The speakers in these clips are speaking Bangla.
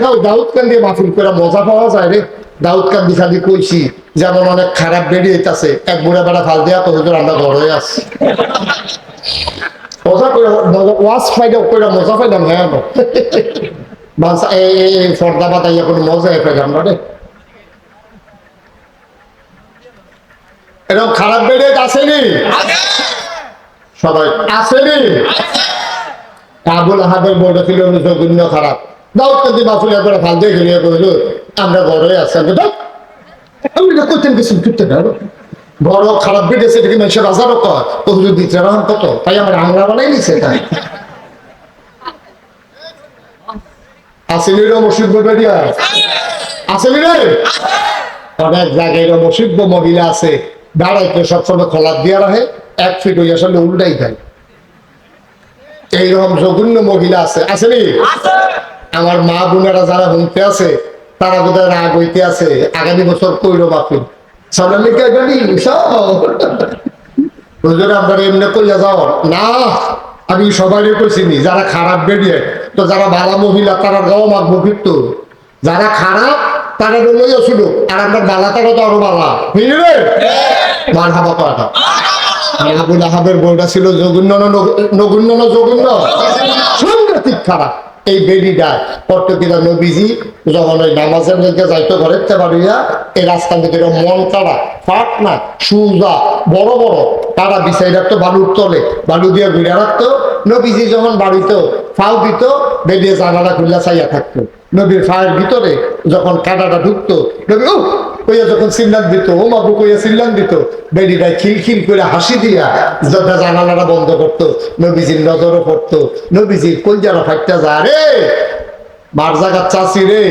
না কান্দি মাহফিল করে মজা পাওয়া যায় রে। দাউদ কান্দি খালি কইছি, যেমন অনেক খারাপ বেরিয়ে আছে এক বুড়া বেড়া ফাল দেয়া তো হুজুর আমরা ঘর আসছি। মজা করে ওয়াজ ফাইডা করে মজা পাইলাম হ্যাঁ বাসা এই ফর্দা মজা পাইলাম না রে। এরকম খারাপ বেরিয়ে আসেনি। সবাই, আসেনি। আবুল আহাবের ছিল জঘন্য খারাপ। মাহফিল করে ফাল কইল আমরা দাও আমি এটা করতেন কিছু করতে না বড় খারাপ বেড়েছে দেখি মানুষের হাজারও ও হুজুর কত? তাই আমার বানাই নিছে তাই। মসজিদ রে? অনেক জায়গায় মসজিদ মহিলা আছে। দাঁড়াইতে সবসময় খোলা দিয়া রাখে, এক ফিট হয়ে আসলে উল্টাই দেয়। এইরকম জঘন্য মহিলা আছে। আসেনি? আমার মা বোনেরা যারা হুমতে আছে, তারা বোধহয় রাগ হইতে আছে। আগামী বছর কইরো বাপিল সোনালিকা গাড়ি সব। হুজুর আমরা এমনি কইয়া যাও। না, আমি যারা খারাপ যারা যারা খারাপ, তারা আর তো বালা। সাংঘাতিক খারাপ। এই বেডিটা পর্তুগিলা নবীজি যখন ওই নামাজের মধ্যে যাইতো ঘরের থেকে বাড়িয়া এই মধ্যে এরকম মন তারা ফাট না, সুজা, বড় বড়, তারা বিছাই রাখতো, বালুর তলে, বালু দিয়ে ঘুরে রাখতো। নবীজি যখন বাড়িত ফাও দিত বেড়িয়ে জানালা খুললা চাইয়া থাকতো। নবীর ফায়ের ভিতরে যখন কাঁটাটা ঢুকতো, নবী ও কইয়া যখন সিল্লান দিত ও মাবু কইয়া সিল্লান দিত বেডিটা খিলখিল করে হাসি দিয়া যথা জানালাটা বন্ধ করতো, নবীজির নজরও পড়তো নবীজির কলজারা ফাইটটা যা রে? মার জাগা চাষি রে,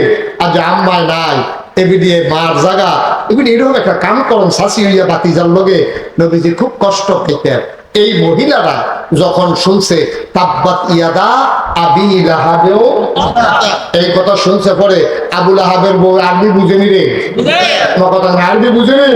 আজ আম্মায় নাই এবি দিয়ে মার জাগা এগুলি এরকম একটা কাম করন শাসি হইয়া বাতিজার লগে নবীজি খুব কষ্ট পেতেন এই মহিলারা যখন শুনছে তাব্বাত ইয়াদা আবি লাহাবেও এই কথা শুনছে পরে আবুল আহাবের বউ আরবি বুঝেনি রে। কথা আরবি বুঝেনি?